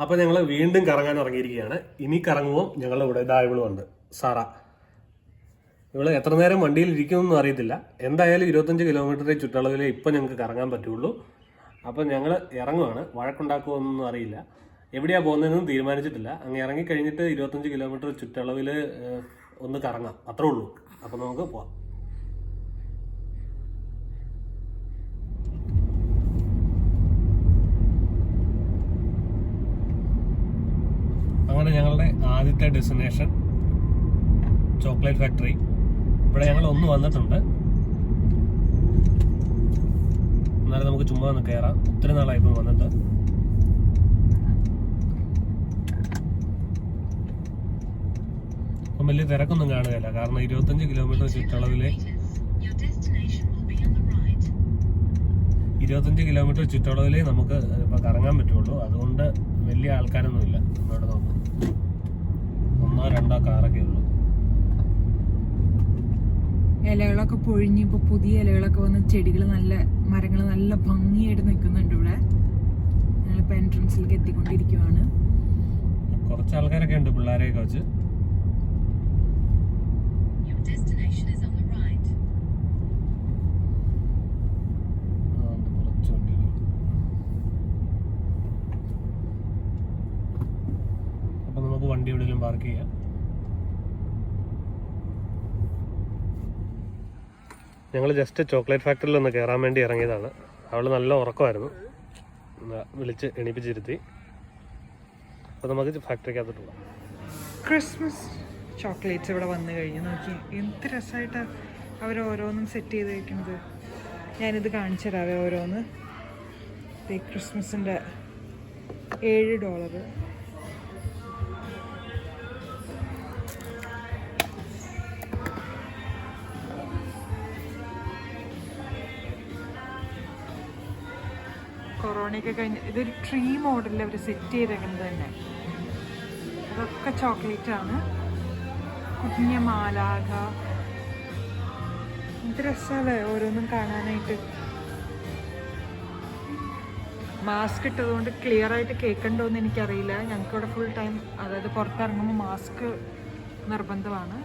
അപ്പോൾ ഞങ്ങൾ വീണ്ടും കറങ്ങാൻ ഇറങ്ങിയിരിക്കുകയാണ്. ഇനി കറങ്ങുമ്പോൾ ഞങ്ങളുടെ കൂടെ. ഇതാ ഉണ്ട് സാറ. ഇവൾ എത്ര നേരം വണ്ടിയിൽ ഇരിക്കുമെന്നൊന്നും അറിയത്തില്ല. എന്തായാലും ഇരുപത്തഞ്ച് കിലോമീറ്റർ ചുറ്റളവിലേ ഇപ്പം ഞങ്ങൾക്ക് കറങ്ങാൻ പറ്റുള്ളൂ. അപ്പം ഞങ്ങൾ ഇറങ്ങുവാണ്. വഴക്കുണ്ടാക്കുമെന്നൊന്നും അറിയില്ല. എവിടെയാണ് പോകുന്നതെന്നും തീരുമാനിച്ചിട്ടില്ല. അങ്ങ് ഇറങ്ങി കഴിഞ്ഞിട്ട് ഇരുപത്തഞ്ച് കിലോമീറ്റർ ചുറ്റളവിൽ ഒന്ന് കറങ്ങാം. അത്രേ ഉള്ളൂ. അപ്പം നമുക്ക് പോവാം അങ്ങനെ ഞങ്ങളുടെ ആദ്യത്തെ ഡെസ്റ്റിനേഷൻ ചോക്ലേറ്റ് ഫാക്ടറി ഇവിടെ ഞങ്ങൾ ഒന്ന് വന്നിട്ടുണ്ട്. എന്നാലും നമുക്ക് ചുമ്മാ ഒന്ന് കയറാം ഒത്തിരി നാളായി ഇപ്പം വന്നിട്ട്. അപ്പം വലിയ തിരക്കൊന്നും കാണുകയില്ല. കാരണം ഇരുപത്തഞ്ച് കിലോമീറ്റർ ചുറ്റളവിലെ ഇരുപത്തഞ്ച് കിലോമീറ്റർ ചുറ്റളവിലേ നമുക്ക് ഇപ്പം കറങ്ങാൻ പറ്റുള്ളൂ. അതുകൊണ്ട് വലിയ ആൾക്കാരൊന്നുമില്ല. ഇവിടെ രണ്ടോ കാറൊക്കെ ഉള്ളൂ. ഇലകളൊക്കെ പൊഴിഞ്ഞ് ഇപ്പൊ പുതിയ ഇലകളൊക്കെ വന്ന് ചെടികൾ നല്ല മരങ്ങൾ നല്ല ഭംഗിയായിട്ട് നിൽക്കുന്നുണ്ട് ഇവിടെ. ഞങ്ങളിപ്പോ എൻട്രൻസിലേക്ക് എത്തിക്കൊണ്ടിരിക്കുവാണ്. കുറച്ച് ആൾക്കാരൊക്കെ ഉണ്ട് പിള്ളേരെയൊക്കെ വെച്ച്. നമുക്ക് വണ്ടി എവിടെയെങ്കിലും പാർക്ക് ചെയ്യാം. ഞങ്ങൾ ജസ്റ്റ് ചോക്ലേറ്റ് ഫാക്ടറിയിൽ ഒന്ന് കയറാൻ വേണ്ടി ഇറങ്ങിയതാണ്. അവൾ നല്ല ഉറക്കമായിരുന്നു. വിളിച്ച് എണീപ്പിച്ചിരുത്തി. അപ്പോൾ നമുക്ക് ഫാക്ടറിക്കകത്തോട്ട് പോകാം. ക്രിസ്മസ് ചോക്ലേറ്റ്സ് ഇവിടെ വന്നു കഴിഞ്ഞു. നോക്കി എന്ത് രസമായിട്ടാണ് അവർ ഓരോന്നും സെറ്റ് ചെയ്ത് വെക്കുന്നത്. ഞാനിത് കാണിച്ചു തരാവേ ഓരോന്ന് ക്രിസ്മസിന്റെ ഏഴ് ഡോളർ കൊറോണയൊക്കെ കഴിഞ്ഞ് ഇതൊരു ട്രീ മോഡലിൽ അവർ സെറ്റ് ചെയ്തേക്കുന്നത് തന്നെ. അതൊക്കെ ചോക്ലേറ്റ് ആണ്. കുഞ്ഞ മാലാക എന്ത് രസമല്ലേ ഓരോന്നും കാണാനായിട്ട്. മാസ്ക് ഇട്ടതുകൊണ്ട് ക്ലിയർ ആയിട്ട് കേൾക്കണ്ടോന്ന് എനിക്കറിയില്ല. ഞങ്ങൾക്ക് ഇവിടെ ഫുൾ ടൈം അതായത് പുറത്തിറങ്ങുമ്പോൾ മാസ്ക് നിർബന്ധമാണ്.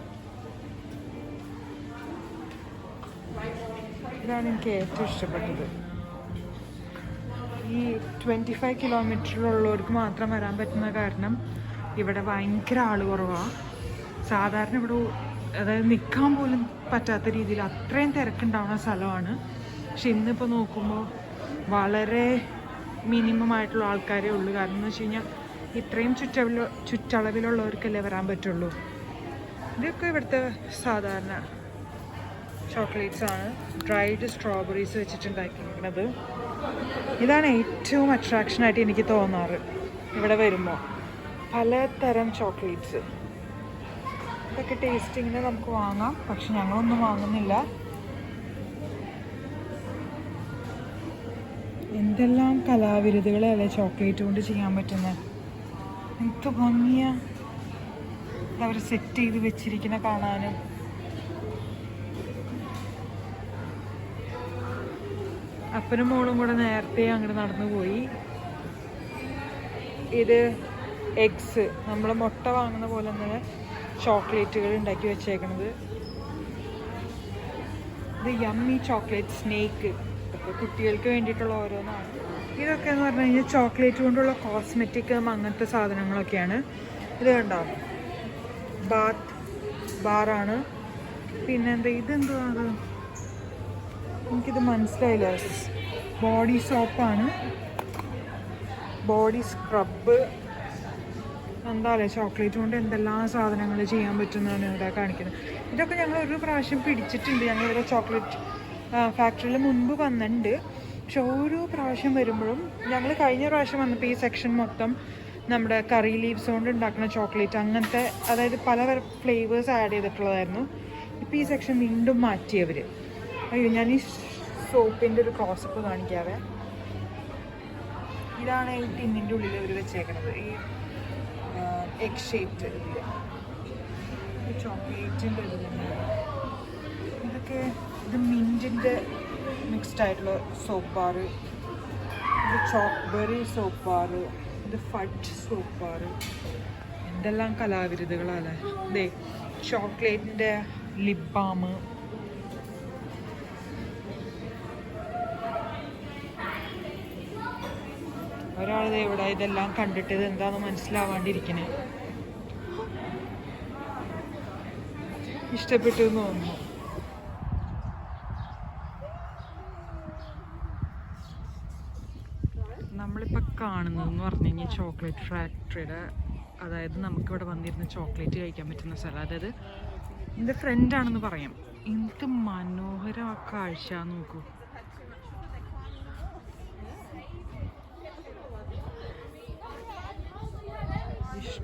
ഇതാണ് എനിക്ക് ഏറ്റവും ഇഷ്ടപ്പെട്ടത്. ഈ ട്വന്റി ഫൈവ് കിലോമീറ്ററിലുള്ളവർക്ക് മാത്രം വരാൻ പറ്റുന്ന കാരണം ഇവിടെ ഭയങ്കര ആൾ കുറവാണ് സാധാരണ ഇവിടെ അതായത് നിൽക്കാൻ പോലും പറ്റാത്ത രീതിയിൽ അത്രയും തിരക്കുണ്ടാവുന്ന സ്ഥലമാണ്. പക്ഷെ ഇന്നിപ്പോൾ നോക്കുമ്പോൾ വളരെ മിനിമം ആയിട്ടുള്ള ആൾക്കാരേ ഉള്ളൂ. കാരണം എന്ന് വെച്ച് കഴിഞ്ഞാൽ ഇത്രയും ചുറ്റവില ചുറ്റളവിലുള്ളവർക്കല്ലേ വരാൻ പറ്റുള്ളൂ. ഇതൊക്കെ ഇവിടുത്തെ സാധാരണ ചോക്ലേറ്റ്സ് ആണ്. ഡ്രൈഡ് സ്ട്രോബെറീസ് വെച്ചിട്ടുണ്ടാക്കിയിരിക്കുന്നത്. ഇതാണ് ഏറ്റവും അട്രാക്ഷൻ ആയിട്ട് എനിക്ക് തോന്നാറ്. ഇവിടെ വരുമ്പോൾ പലതരം ചോക്ലേറ്റ്സ് ഇതൊക്കെ ടേസ്റ്റിങ്ങിന് നമുക്ക് വാങ്ങാം. പക്ഷെ ഞങ്ങളൊന്നും വാങ്ങുന്നില്ല. എന്തെല്ലാം കലാവിരുതുകളല്ലേ ചോക്ലേറ്റ് കൊണ്ട് ചെയ്യാൻ പറ്റുന്നത് എന്ത് ഭംഗിയാ. അവർ സെറ്റ് ചെയ്ത് വെച്ചിരിക്കുന്ന കാണാനും. അപ്പനും മോളും കൂടെ നേരത്തെ അങ്ങോട്ട് നടന്നു പോയി. ഇത് എഗ്സ്. നമ്മൾ മുട്ട വാങ്ങുന്ന പോലെ തന്നെ ചോക്ലേറ്റുകൾ ഉണ്ടാക്കി വെച്ചേക്കണത്. ഇത് യമ്മി ചോക്ലേറ്റ് സ്നേക്ക് ഇതൊക്കെ കുട്ടികൾക്ക് വേണ്ടിയിട്ടുള്ള ഓരോന്നാണ്. ഇതൊക്കെ എന്ന് പറഞ്ഞു കഴിഞ്ഞാൽ ചോക്ലേറ്റ് കൊണ്ടുള്ള കോസ്മെറ്റിക്കും അങ്ങനത്തെ സാധനങ്ങളൊക്കെയാണ്. ഇത് കണ്ടോ? ബാത്ത് ബാറാണ്. പിന്നെന്താ? ഇതെന്തുവാ എനിക്കിത് മനസ്സിലായില്ല. ബോഡി സോപ്പാണ് ബോഡി സ്ക്രബ് എന്താ പറയുക ചോക്ലേറ്റ് കൊണ്ട് എന്തെല്ലാം സാധനങ്ങൾ ചെയ്യാൻ പറ്റുന്നതാണ് ഇവിടെ കാണിക്കുന്നത്. ഇതൊക്കെ ഞങ്ങൾ ഒരു പ്രാവശ്യം പിടിച്ചിട്ടുണ്ട്. ഞങ്ങൾ ഇവിടെ ചോക്ലേറ്റ് ഫാക്ടറിയിൽ മുൻപ് വന്നിട്ടുണ്ട്. പക്ഷെ ഓരോ പ്രാവശ്യം വരുമ്പോഴും ഞങ്ങൾ കഴിഞ്ഞ പ്രാവശ്യം വന്നപ്പോൾ ഈ സെക്ഷൻ മൊത്തം നമ്മുടെ കറി ലീവ്സ് കൊണ്ട് ഉണ്ടാക്കുന്ന ചോക്ലേറ്റ് അങ്ങനത്തെ അതായത് പല ഫ്ലേവേഴ്സ് ആഡ് ചെയ്തിട്ടുള്ളതായിരുന്നു. ഇപ്പോൾ ഈ സെക്ഷൻ വീണ്ടും മാറ്റിയവർ അയ്യോ ഞാൻ ഈ സോപ്പിന്റെ ഒരു ക്ലോസപ്പ് കാണിക്കാവേ. ഇതാണ് ഈ ടിന്നിന്റെ ഉള്ളിൽ അവർ വെച്ചേക്കണത്. ഈ എഗ് ഷേപ്ഡ് ചോക്ലേറ്റിന്റെ ഇത് തന്നെയാണ് ഇതൊക്കെ ഇത് മിന്റിന്റെ മിക്സ്ഡ് ആയിട്ടുള്ള സോപ്പ് ബാർ ഇത് ചോക്ബെറി സോപ്പ് ബാർ ഇത് ഫഡ്ജ് ബാർ എന്തെല്ലാം കലാവിരുതുകളാണ്. ദേ ചോക്ലേറ്റിന്റെ ലിപ് ബാം ഒരാൾ ഇവിടെ ഇതെല്ലാം കണ്ടിട്ട് ഇത് എന്താന്ന് മനസ്സിലാവാണ്ടിരിക്കണേ. ഇഷ്ടപ്പെട്ടു എന്ന് തോന്നുന്നു. നമ്മളിപ്പോൾ കാണുന്നതെന്ന് പറഞ്ഞു കഴിഞ്ഞാൽ ചോക്ലേറ്റ് ഫാക്ടറിയുടെ അതായത് നമുക്കിവിടെ വന്നിരുന്ന് ചോക്ലേറ്റ് കഴിക്കാൻ പറ്റുന്ന സ്ഥലം. അതായത് എന്റെ ഫ്രണ്ടാണെന്ന് പറയാം. എന്ത് മനോഹര കാഴ്ച നോക്കൂ.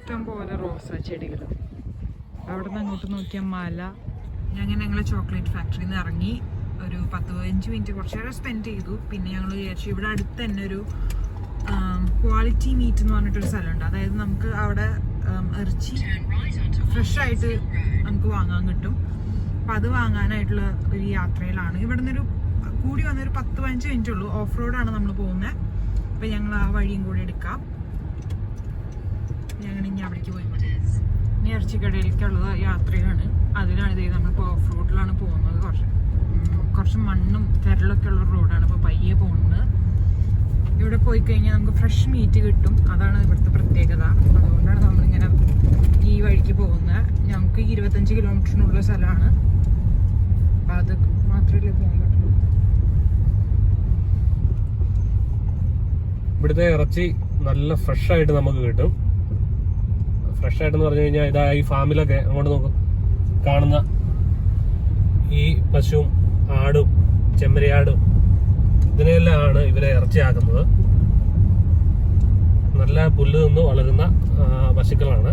ഇഷ്ടം പോലെ റോസാ ചെടികൾ അവിടെ നിന്ന് അങ്ങോട്ട് നോക്കിയ മല. ഞങ്ങൾ ഞങ്ങളെ ചോക്ലേറ്റ് ഫാക്ടറിയിൽ നിന്ന് ഇറങ്ങി ഒരു പത്ത് പതിനഞ്ച് മിനിറ്റ് കുറച്ച് നേരം സ്പെൻഡ് ചെയ്തു. പിന്നെ ഞങ്ങൾ വിചാരിച്ചു ഇവിടെ അടുത്ത് തന്നെ ഒരു ക്വാളിറ്റി മീറ്റ് എന്ന് പറഞ്ഞിട്ടൊരു സ്ഥലമുണ്ട്. അതായത് നമുക്ക് അവിടെ ഇറച്ചി ഫ്രഷ് ആയിട്ട് നമുക്ക് വാങ്ങാൻ കിട്ടും. അപ്പം അത് വാങ്ങാനായിട്ടുള്ള ഒരു യാത്രയിലാണ്. ഇവിടെ നിന്നൊരു കൂടി വന്നൊരു പത്ത് പതിനഞ്ച് മിനിറ്റ് ഉള്ളൂ. ഓഫ് റോഡാണ് നമ്മൾ പോകുന്നത് അപ്പം ഞങ്ങൾ ആ വഴിയും കൂടി എടുക്കാം. ഇനി അവിടേക്ക് പോയി ഇനി ഇറച്ചിക്കടയിലേക്കുള്ള യാത്രയാണ്. അതിലാണ് ഇത് നമ്മളിപ്പോൾ ഓഫ് റോഡിലാണ് പോകുന്നത് കുറച്ച്. കുറച്ച് മണ്ണും തെരലൊക്കെ ഉള്ള റോഡാണ് ഇപ്പോൾ പയ്യെ പോകുന്നത് ഇവിടെ പോയി കഴിഞ്ഞാൽ നമുക്ക് ഫ്രഷ് മീറ്റ് കിട്ടും. അതാണ് ഇവിടുത്തെ പ്രത്യേകത. അതുകൊണ്ടാണ് നമ്മളിങ്ങനെ ഈ വഴിക്ക് പോകുന്നത്. ഞങ്ങൾക്ക് ഇരുപത്തഞ്ച് കിലോമീറ്ററിനുള്ള സ്ഥലമാണ്. അപ്പം അത് മാത്രമല്ലേ പോകാൻ പറ്റുള്ളൂ. ഇവിടുത്തെ ഇറച്ചി നല്ല ഫ്രഷ് ആയിട്ട് നമുക്ക് കിട്ടും. ഫ്രഷ് ആയിട്ടെന്ന് പറഞ്ഞു കഴിഞ്ഞാൽ ഇതാ ഈ ഫാമിലൊക്കെ അങ്ങോട്ട് നോക്കും. കാണുന്ന ഈ പശുവും ആടും ചെമ്മരിയാടും ഇതിനെല്ലാമാണ് ഇവരെ ഇറച്ചിയാക്കുന്നത്. നല്ല പുല്ല് നിന്ന് വളരുന്ന പശുക്കളാണ്.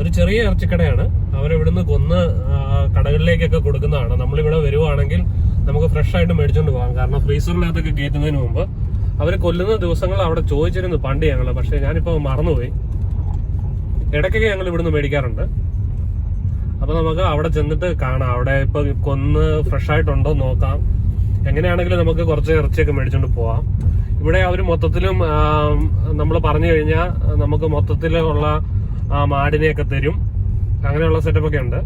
ഒരു ചെറിയ ഇറച്ചിക്കടയാണ്. അവരിവിടുന്ന് കൊന്ന് കടകളിലേക്കൊക്കെ കൊടുക്കുന്നതാണ്. നമ്മളിവിടെ വരുവാണെങ്കിൽ നമുക്ക് ഫ്രഷ് ആയിട്ട് മേടിച്ചുകൊണ്ട് പോകാം. കാരണം ഫ്രീസറിനകത്തൊക്കെ കയറ്റുന്നതിന് മുമ്പ് അവർ കൊല്ലുന്ന ദിവസങ്ങൾ അവിടെ ചോദിച്ചിരുന്നു പണ്ട് ഞങ്ങൾ പക്ഷെ ഞാനിപ്പോൾ മറന്നുപോയി. ഇടയ്ക്കൊക്കെ ഞങ്ങൾ ഇവിടുന്ന് മേടിക്കാറുണ്ട്. അപ്പൊ നമുക്ക് അവിടെ ചെന്നിട്ട് കാണാം. അവിടെ ഇപ്പൊ കൊന്ന് ഫ്രഷ് ആയിട്ടുണ്ടോ നോക്കാം. എങ്ങനെയാണെങ്കിലും നമുക്ക് കുറച്ച് ഇറച്ചിയൊക്കെ മേടിച്ചോണ്ട് പോവാം. ഇവിടെ അവർ മൊത്തത്തിലും നമ്മൾ പറഞ്ഞു കഴിഞ്ഞാൽ നമുക്ക് മൊത്തത്തിലുള്ള മാടിനെയൊക്കെ തരും. അങ്ങനെയുള്ള സെറ്റപ്പൊക്കെ ഉണ്ട്.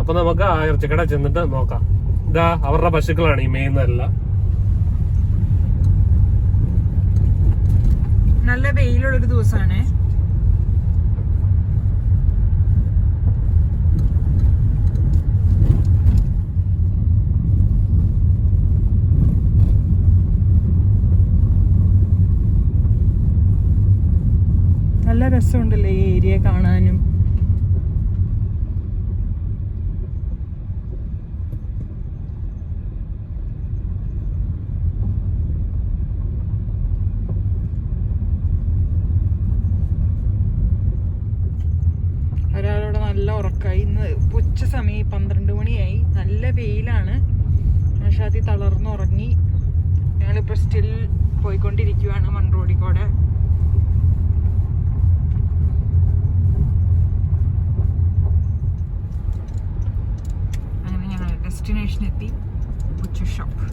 അപ്പൊ നമുക്ക് ആ ഇറച്ചിക്കട ചെന്നിട്ട് നോക്കാം. ഇതാ അവരുടെ പശുക്കളാണ് ഈ മെയ്യുന്നതെല്ലാം നല്ല വെയിലുള്ള ഒരു ദിവസമാണ് നല്ല രസമുണ്ടല്ലേ ഈ ഏരിയ കാണാനും? ഒരാളവിടെ നല്ല ഉറക്കമായി ഇന്ന് ഉച്ച സമയം പന്ത്രണ്ട് മണിയായി. നല്ല വെയിലാണ്. നഷാത്തി തളർന്ന് ഉറങ്ങി ഞങ്ങളിപ്പോൾ സ്റ്റിൽ പോയിക്കൊണ്ടിരിക്കുകയാണ് മൺറോഡിൽ അങ്ങനെ ഞങ്ങൾ ഡെസ്റ്റിനേഷൻ എത്തി butcher ഷോപ്പ്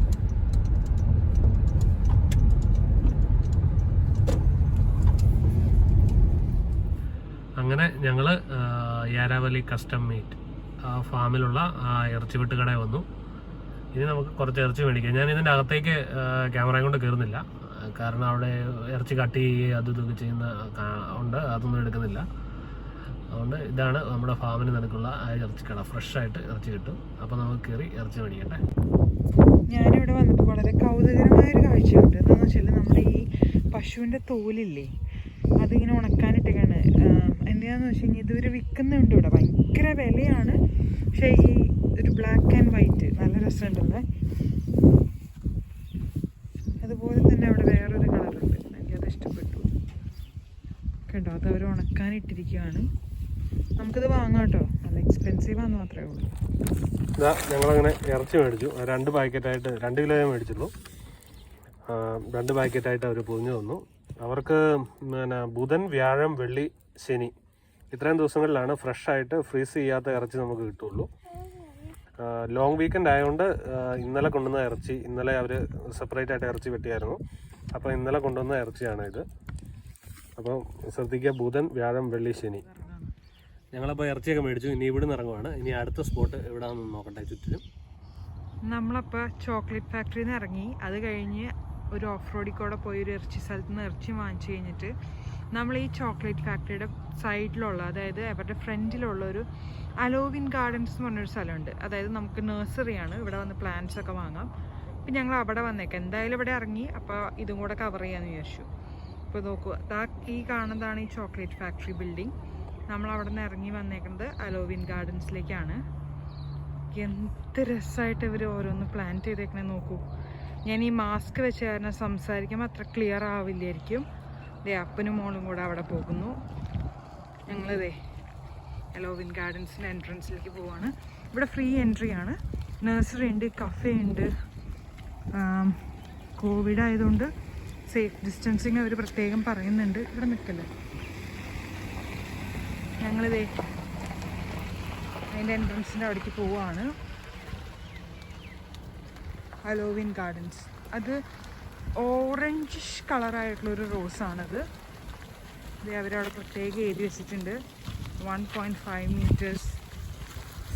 അങ്ങനെ ഞങ്ങൾ യാരാവലി കസ്റ്റം മീറ്റ് ആ ഫാമിലുള്ള ആ ഇറച്ചി വെട്ടുകട വന്നു. ഇനി നമുക്ക് കുറച്ച് ഇറച്ചി മേടിക്കാം. ഞാൻ ഇതിന്റെ അകത്തേക്ക് ക്യാമറയും കൊണ്ട് കയറുന്നില്ല കാരണം അവിടെ ഇറച്ചി കട്ട് ചെയ്യുകയും അതും ഇതൊക്കെ ചെയ്യുന്ന ഉണ്ട്. അതൊന്നും എടുക്കുന്നില്ല. അതുകൊണ്ട് ഇതാണ് നമ്മുടെ ഫാമിന് നിനക്കുള്ള ആ ഇറച്ചിക്കട ഫ്രഷ് ആയിട്ട് ഇറച്ചി കിട്ടും. അപ്പോൾ നമുക്ക് കയറി ഇറച്ചി മേടിക്കട്ടെ. ഞാനിവിടെ വന്നിട്ട് വളരെ കൗതുകരമായ ഒരു കാഴ്ചയുണ്ട് എന്താണെന്ന് വെച്ചാൽ നമ്മുടെ ഈ പശുവിന്റെ തോലില്ലേ? അതിങ്ങനെ ഉണക്കാനിട്ടൊക്കെയാണ് എന്തിനാന്ന് വെച്ച് കഴിഞ്ഞാൽ ഇതുവരെ വിൽക്കുന്നുണ്ട് ഇവിടെ. ഭയങ്കര വിലയാണ്. പക്ഷേ ഈ ഒരു ബ്ലാക്ക് ആൻഡ് വൈറ്റ് നല്ല രസമുണ്ടല്ലേ. അതുപോലെ തന്നെ അവിടെ വേറൊരു കളറുണ്ട്. എനിക്കത് ഇഷ്ടപ്പെട്ടു. കണ്ടോ? അത് അവർ ഉണക്കാനിട്ടിരിക്കുകയാണ് നമുക്കിത് വാങ്ങാം കേട്ടോ. നല്ല എക്സ്പെൻസീവ് ആണെന്ന് മാത്രമേ ഉള്ളൂ. ഞങ്ങളങ്ങനെ ഇറച്ചി മേടിച്ചു. രണ്ട് പാക്കറ്റായിട്ട് രണ്ട് കിലോ മേടിച്ചുള്ളൂ. രണ്ട് പാക്കറ്റായിട്ട് അവർ പൊതിഞ്ഞു തന്നു. അവർക്ക് പിന്നെ ബുധൻ വ്യാഴം വെള്ളി ശനി ഇത്രയും ദിവസങ്ങളിലാണ് ഫ്രഷായിട്ട് ഫ്രീസ് ചെയ്യാത്ത ഇറച്ചി നമുക്ക് കിട്ടുള്ളൂ. ലോങ് വീക്കെൻഡ് ആയതുകൊണ്ട് ഇന്നലെ കൊണ്ടുവന്ന ഇറച്ചി ഇന്നലെ അവർ സെപ്പറേറ്റ് ആയിട്ട് ഇറച്ചി വെട്ടിയായിരുന്നു. അപ്പോൾ ഇന്നലെ കൊണ്ടുവന്ന ഇറച്ചിയാണ് ഇത് അപ്പം ശ്രദ്ധിക്കുക ബുധൻ വ്യാഴം വെള്ളി ശനി. ഞങ്ങളപ്പോൾ ഇറച്ചിയൊക്കെ മേടിച്ചു. ഇനി ഇവിടെ നിന്ന് ഇറങ്ങുവാണ്. ഇനി അടുത്ത സ്പോട്ട് എവിടെയാണെന്ന് നോക്കട്ടെ ചുറ്റിലും നമ്മളപ്പോൾ ചോക്ലേറ്റ് ഫാക്ടറിയിൽ നിന്ന് ഇറങ്ങി. അത് കഴിഞ്ഞ് ഒരു ഓഫ് റോഡിൽ കൂടെ പോയി ഒരു ഇറച്ചി സ്ഥലത്ത് നിന്ന് ഇറച്ചി വാങ്ങിച്ചു കഴിഞ്ഞിട്ട് നമ്മൾ ഈ ചോക്ലേറ്റ് ഫാക്ടറിയുടെ സൈഡിലുള്ള അതായത് അവരുടെ ഫ്രണ്ടിലുള്ള ഒരു അലോവിൻ ഗാർഡൻസ് എന്ന് പറഞ്ഞൊരു സ്ഥലമുണ്ട്. അതായത് നമുക്ക് നഴ്സറിയാണ് ഇവിടെ വന്ന് പ്ലാന്റ്സ് ഒക്കെ വാങ്ങാം. അപ്പം ഞങ്ങൾ അവിടെ വന്നേക്കാം. എന്തായാലും ഇവിടെ ഇറങ്ങി. അപ്പോൾ ഇതും കൂടെ കവർ ചെയ്യാമെന്ന് വിചാരിച്ചു. ഇപ്പോൾ നോക്കുക ഈ കാണുന്നതാണ് ഈ ചോക്ലേറ്റ് ഫാക്ടറി ബിൽഡിംഗ് നമ്മൾ അവിടെ നിന്ന് ഇറങ്ങി വന്നേക്കുന്നത് അലോവിൻ ഗാർഡൻസിലേക്കാണ്. എന്ത് രസമായിട്ട് ഇവർ ഓരോന്ന് പ്ലാൻ ചെയ്തേക്കണേ നോക്കൂ. ഞാൻ ഈ മാസ്ക് വെച്ച് കാരണം സംസാരിക്കുമ്പോൾ അത്ര ക്ലിയർ ആവില്ലായിരിക്കും. ദേ അപ്പനും മോളും കൂടെ അവിടെ പോകുന്നു. ഞങ്ങളിതേ അലോവിൻ ഗാർഡൻസിന്റെ എൻട്രൻസിലേക്ക് പോവാണ്. ഇവിടെ ഫ്രീ എൻട്രി ആണ്. നഴ്സറി ഉണ്ട് കഫേ ഉണ്ട്. കോവിഡ് ആയതുകൊണ്ട് സേഫ് ഡിസ്റ്റൻസിങ് അവർ പ്രത്യേകം പറയുന്നുണ്ട്. ഇവിടെ നിൽക്കല്ലേ ഞങ്ങളിതേ അതിന്റെ എൻട്രൻസിന്റെ അവിടേക്ക് പോവുകയാണ് ഹലോവിൻ ഗാർഡൻസ് അത് ഓറഞ്ചിഷ് കളറായിട്ടുള്ളൊരു റോസാണത്. ഇത് അവരവിടെ പ്രത്യേകം എഴുതി വെച്ചിട്ടുണ്ട്. One point five metres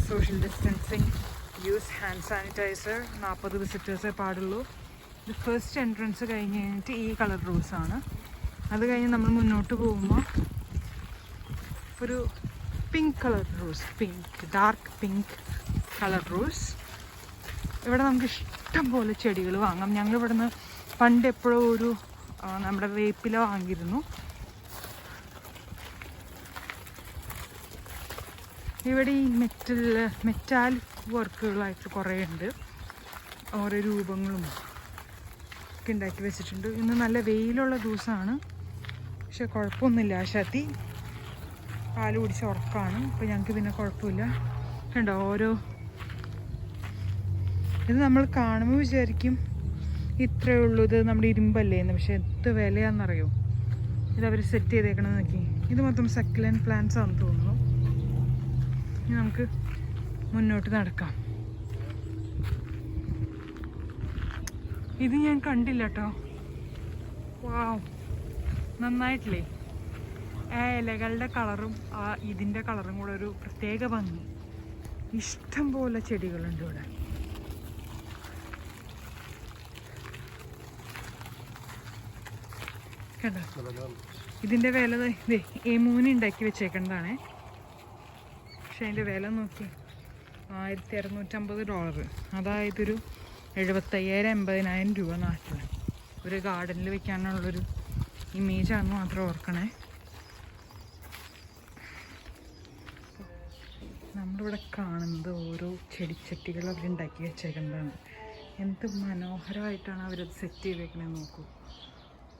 social distancing use hand sanitiser നാൽപ്പത് വിസിറ്റേഴ്സേ പാടുള്ളൂ. ഇത് ഫസ്റ്റ് എൻട്രൻസ് കഴിഞ്ഞ് കഴിഞ്ഞിട്ട് ഈ കളർ റോസാണ്. അത് കഴിഞ്ഞ് നമ്മൾ മുന്നോട്ട് പോകുമ്പോൾ ഒരു pink colour rose pink dark pink colour rose ഇവിടെ നമുക്ക് ഇഷ്ടം പോലെ ചെടികൾ വാങ്ങാം. ഞങ്ങൾ ഇവിടുന്ന് പണ്ട് എപ്പോഴും ഒരു നമ്മുടെ വേപ്പില വാങ്ങിയിരുന്നു. ഇവിടെ ഈ മെറ്റൽ മെറ്റാലിക് വർക്കുകളായിട്ട് കുറേ ഉണ്ട് ഓരോ രൂപങ്ങളും ഒക്കെ ഉണ്ടാക്കി വെച്ചിട്ടുണ്ട്. ഇന്ന് നല്ല വെയിലുള്ള ദിവസമാണ്. പക്ഷെ കുഴപ്പമൊന്നുമില്ല ആശാത്തി. പാൽ കുടിച്ച് ഉറക്കാണ്. അപ്പോൾ ഞങ്ങൾക്ക് പിന്നെ കുഴപ്പമില്ല. കണ്ടോ? ഓരോ ഇത് നമ്മൾ കാണുമ്പോൾ വിചാരിക്കും ഇത്രയേ ഉള്ളൂ. ഇത് നമ്മുടെ ഇരുമ്പല്ലേ എന്ന്. പക്ഷെ എന്ത് വിലയാണെന്നറിയോ ഇത് അവർ സെറ്റ് ചെയ്തേക്കണം നോക്കി. ഇത് മൊത്തം സെക്കലൻ പ്ലാന്റ്സ് ആണെന്ന് തോന്നുന്നു. ഇനി നമുക്ക് മുന്നോട്ട് നടക്കാം. ഇത് ഞാൻ കണ്ടില്ല കേട്ടോ വാവ്. നന്നായിട്ടില്ലേ? ആ ഇലകളുടെ കളറും ആ ഇതിന്റെ കളറും കൂടെ ഒരു പ്രത്യേക ഭംഗി. ഇഷ്ടം പോലെ ചെടികളുണ്ട് ഇവിടെ. കണ്ടോ? ഇതിന്റെ വില ദേ മൂന്ന് ഉണ്ടാക്കി വെച്ചേക്കേണ്ടതാണേ പക്ഷെ അതിന്റെ വില നോക്കി. ആയിരത്തി അറുന്നൂറ്റമ്പത് ഡോളർ അതായത് ഒരു എഴുപത്തയ്യായിരം എൺപതിനായിരം രൂപ നാട്ടിൽ ഒരു ഗാർഡനിൽ വെക്കാനുള്ളൊരു ഇമേജാണെന്ന് മാത്രം ഓർക്കണേ. നമ്മളിവിടെ കാണുന്നത് ഓരോ ചെടിച്ചട്ടികൾ അവരുണ്ടാക്കി വെച്ചേക്കുന്നതാണ്. എന്ത് മനോഹരമായിട്ടാണ് അവരത് സെറ്റ് ചെയ്തേക്കുന്നത് നോക്കൂ.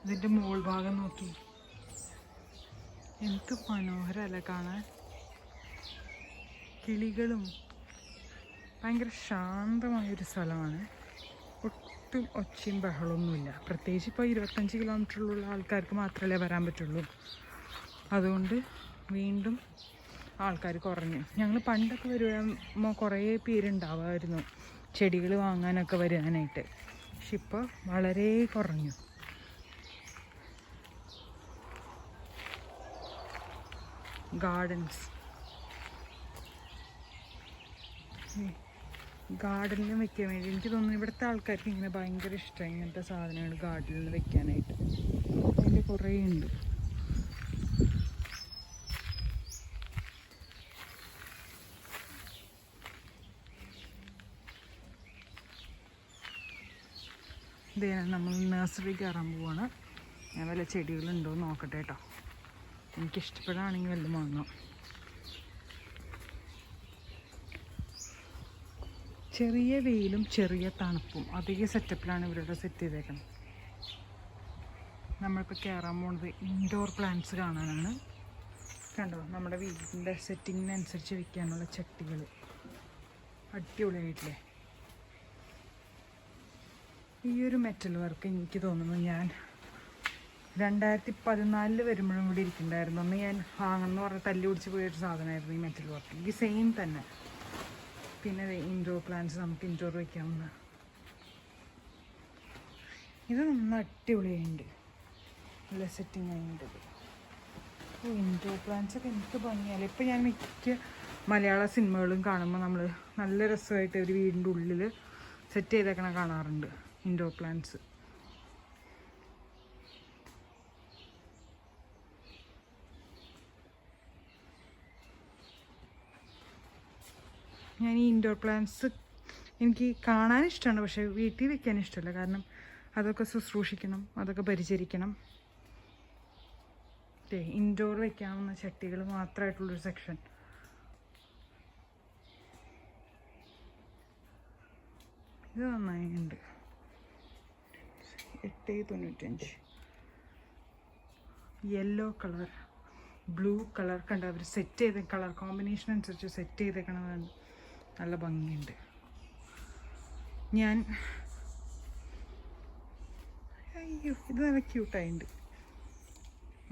ഇതിന്റെ മോൾ ഭാഗം നോക്കി. എന്ത് മനോഹരമല്ല കാണാൻ. കിളികളും ഭയങ്കര ശാന്തമായൊരു സ്ഥലമാണ്. ഒട്ടും ഒച്ചയും ബഹളമൊന്നുമില്ല. പ്രത്യേകിച്ച് ഇപ്പോൾ ഇരുപത്തഞ്ച് കിലോമീറ്ററിലുള്ള ആൾക്കാർക്ക് മാത്രമല്ലേ വരാൻ പറ്റുള്ളൂ. അതുകൊണ്ട് വീണ്ടും ആൾക്കാർ കുറഞ്ഞു. ഞങ്ങൾ പണ്ടൊക്കെ വരുമ്പോൾ കുറേ പേരുണ്ടാവുമായിരുന്നു ചെടികൾ വാങ്ങാനൊക്കെ വരാനായിട്ട്. പക്ഷെ ഇപ്പോൾ വളരെ കുറഞ്ഞു. ഗാർഡൻസ്. ഗാർഡനിൽ വെക്കാൻ വേണ്ടി. എനിക്ക് തോന്നുന്നു ഇവിടുത്തെ ആൾക്കാർക്ക് ഇങ്ങനെ ഭയങ്കര ഇഷ്ടമാണ് ഇങ്ങനത്തെ സാധനങ്ങൾ ഗാർഡനിൽ വെക്കാനായിട്ട്. അതിന്റെ കുറേ ഉണ്ട് ഇതേ നമ്മൾ നഴ്സറി കയറാൻ പോവാണ്. ഞാൻ വല്ല ചെടികളുണ്ടോ എന്ന് നോക്കട്ടെ കേട്ടോ. എനിക്ക് ഇഷ്ടപ്പെടുകയാണെങ്കിൽ വല്ലതും വാങ്ങാം. ചെറിയ വെയിലും ചെറിയ തണുപ്പും. അതേ സെറ്റപ്പിലാണ് ഇവരുടെ സെറ്റ് ചെയ്തേക്കുന്നത് നമ്മളിപ്പോൾ കയറാൻ പോണത് ഇൻഡോർ പ്ലാന്റ്സ് കാണാനാണ്. കണ്ടോ? നമ്മുടെ വീടിന്റെ സെറ്റിങ്ങിനനുസരിച്ച് വെക്കാനുള്ള ചട്ടികൾ അടിപൊളിയായിട്ടില്ലേ? ഈ ഒരു മെറ്റൽ വർക്ക് എനിക്ക് തോന്നുന്നു ഞാൻ രണ്ടായിരത്തി പതിനാലിൽ വരുമ്പോഴും കൂടി ഇരിക്കുന്നുണ്ടായിരുന്നു. അന്ന് ഞാൻ ഹാങ്ങെന്ന് പറഞ്ഞ തല്ലി പിടിച്ച് പോയൊരു സാധനമായിരുന്നു ഈ മെറ്റൽ വർക്ക് ഈ സെയിം തന്നെ. പിന്നെ ഇൻഡോർ പ്ലാന്റ്സ് നമുക്ക് ഇൻഡോർ വയ്ക്കാവുന്ന ഇത് നന്ന അടിപൊളിയായിട്ടുണ്ട് നല്ല സെറ്റിംഗ് ആയിട്ടുണ്ട് ഇൻഡോർ പ്ലാന്റ്സ് ഒക്കെ എനിക്ക് ഭംഗിയല്ല. ഇപ്പം ഞാൻ മിക്ക മലയാള സിനിമകളും കാണുമ്പോൾ നമ്മൾ നല്ല രസമായിട്ട് ഒരു വീടിന്റെ ഉള്ളിൽ സെറ്റ് ചെയ്തേക്കണ കാണാറുണ്ട്. ഇൻഡോർ പ്ലാന്റ്സ് ഞാൻ ഈ ഇൻഡോർ പ്ലാന്റ്സ് എനിക്ക് കാണാൻ ഇഷ്ടമാണ് പക്ഷേ വീട്ടിൽ വെക്കാൻ ഇഷ്ടമല്ല. കാരണം അതൊക്കെ ശുശ്രൂഷിക്കണം അതൊക്കെ പരിചരിക്കണം. ഇൻഡോർ വെക്കാവുന്ന ചട്ടികൾ മാത്രമായിട്ടുള്ളൊരു സെക്ഷൻ ഇത് നന്നായിട്ടുണ്ട് എട്ട് തൊണ്ണൂറ്റഞ്ച് യെല്ലോ കളർ ബ്ലൂ കളർ കണ്ട? അവർ സെറ്റ് ചെയ്ത കളർ കോമ്പിനേഷൻ അനുസരിച്ച് സെറ്റ് ചെയ്തേക്കണതാണ് നല്ല ഭംഗിയുണ്ട്. ഞാൻ അയ്യോ ഇത് നല്ല ക്യൂട്ടായിട്ടുണ്ട്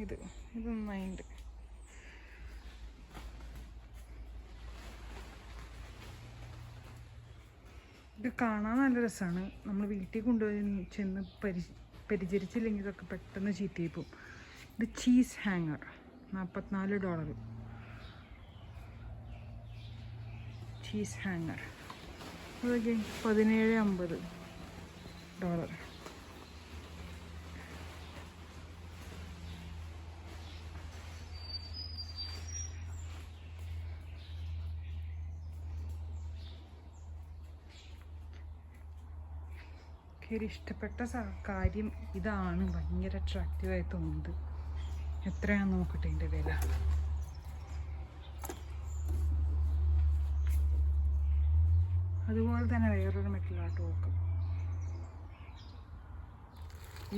ഇത് ഇത് നന്നായിട്ടുണ്ട് ഇത് കാണാൻ നല്ല രസമാണ്. നമ്മൾ വീട്ടിൽ കൊണ്ടുപോയി ചെന്ന് പരി പരിചരിച്ചില്ലെങ്കിൽ ഇതൊക്കെ പെട്ടെന്ന് ചീത്തയായി പോകും ഇത് ചീസ് ഹാങ്ങർ നാൽപ്പത്തിനാല് ഡോളർ ചീസ് ഹാങ്ങർ അതൊക്കെ പതിനേഴ് അമ്പത് ഡോളർ എനിക്ക് ഇഷ്ടപ്പെട്ട കാര്യം ഇതാണ്. ഭയങ്കര അട്രാക്റ്റീവായി തോന്നുന്നത്. എത്രയാണെന്ന് നോക്കട്ടെ എന്റെ വില. അതുപോലെ തന്നെ വേറൊരു മെറ്റലാട്ട് നോക്കും.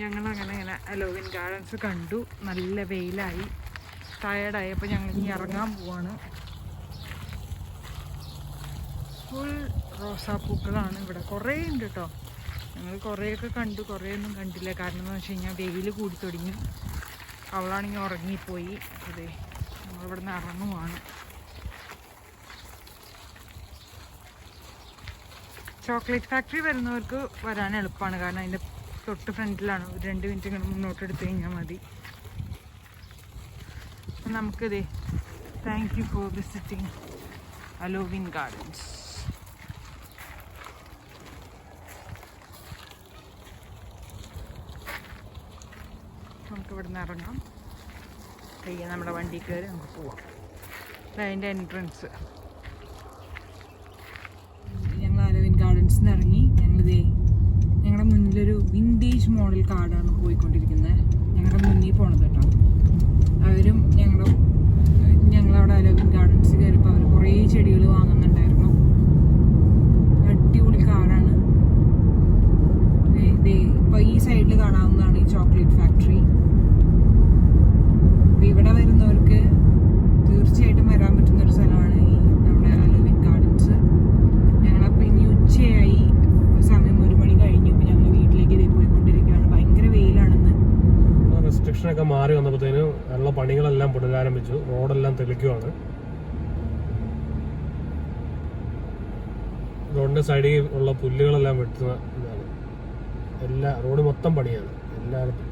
ഞങ്ങളങ്ങനെ ഇങ്ങനെ അലോവിൻ ഗാർഡൻസ് കണ്ടു. നല്ല വെയിലായി. ടയർഡായി അപ്പോൾ ഞങ്ങൾ ഇനി ഇറങ്ങാൻ പോവാണ്. ഫുൾ റോസാപ്പൂക്കളാണ് ഇവിടെ. കുറേ ഉണ്ട് കേട്ടോ ഞങ്ങൾ കുറേയൊക്കെ കണ്ടു. കുറേയൊന്നും കണ്ടില്ല. കാരണം എന്ന് വെച്ച് കഴിഞ്ഞാൽ വെയിൽ കൂടി തുടങ്ങി. അവളാണെങ്കിൽ ഉറങ്ങിപ്പോയി അതെ നമ്മളിവിടെ നിന്ന് ഇറങ്ങുവാണ് ചോക്ലേറ്റ് ഫാക്ടറി വരുന്നവർക്ക് വരാൻ എളുപ്പമാണ് കാരണം അതിന്റെ തൊട്ട് ഫ്രണ്ടിലാണ്. രണ്ട് മിനിറ്റ് ഇങ്ങനെ മുന്നോട്ട് എടുത്തു കഴിഞ്ഞാൽ മതി. നമുക്കിതേ താങ്ക് യു ഫോർ വിസിറ്റിംഗ് അലോവിൻ ഗാർഡൻസ് നമുക്ക് ഇവിടെ നിന്ന് ഇറങ്ങാം പയ്യെ നമ്മുടെ വണ്ടി കയറി നമുക്ക് പോവാം. അതിന്റെ എൻട്രൻസ് ഞങ്ങൾ അലവിൻ ഗാർഡൻസിൽ നിന്ന് ഇറങ്ങി. ഞങ്ങളിതേ ഞങ്ങളുടെ മുന്നിലൊരു വിന്റേജ് മോഡൽ കാർഡാണ് പോയിക്കൊണ്ടിരിക്കുന്നത് ഞങ്ങളുടെ മുന്നിൽ പോണത് കേട്ടോ. അവരും ഞങ്ങളുടെ ഞങ്ങളവിടെ അലവിൻ ഗാർഡൻസ് കയറിയപ്പോൾ അവർ കുറേ ചെടികൾ വാങ്ങുന്നുണ്ടായിരുന്നു അടിപൊളി കാറാണ് ഇപ്പോൾ ഈ സൈഡിൽ കാണാവുന്നതാണ് ഈ ചോക്ലേറ്റ് ഫാക്ടറി അപ്പോൾ ഇവിടെ വരുന്നവർക്ക് തീർച്ചയായിട്ടും വരാൻ പറ്റുന്ന ഒരു സ്ഥലമാണ് ഈ നമ്മുടെ അലോവിൻ ഗാർഡൻസ് ഞങ്ങളപ്പോൾ ഇനി ഉച്ചയായി സമയം ഒരു മണി കഴിഞ്ഞു ഇപ്പോൾ ഞങ്ങൾ വീട്ടിലേക്ക് ഇതേ പോയിക്കൊണ്ടിരിക്കുകയാണ് ഭയങ്കര വെയിലാണെന്ന് റെസ്ട്രിക്ഷൻ ഒക്കെ മാറി വന്നപ്പോഴത്തേന് ഉള്ള പുനരാരംഭിച്ചു റോഡെല്ലാം തെളിക്കുവാണ്. റോഡിന്റെ സൈഡിൽ ഉള്ള പുല്ലുകളെല്ലാം വെട്ടുന്ന എല്ലാ റോഡ് മൊത്തം പണിയാണ്. എല്ലായിടത്തും.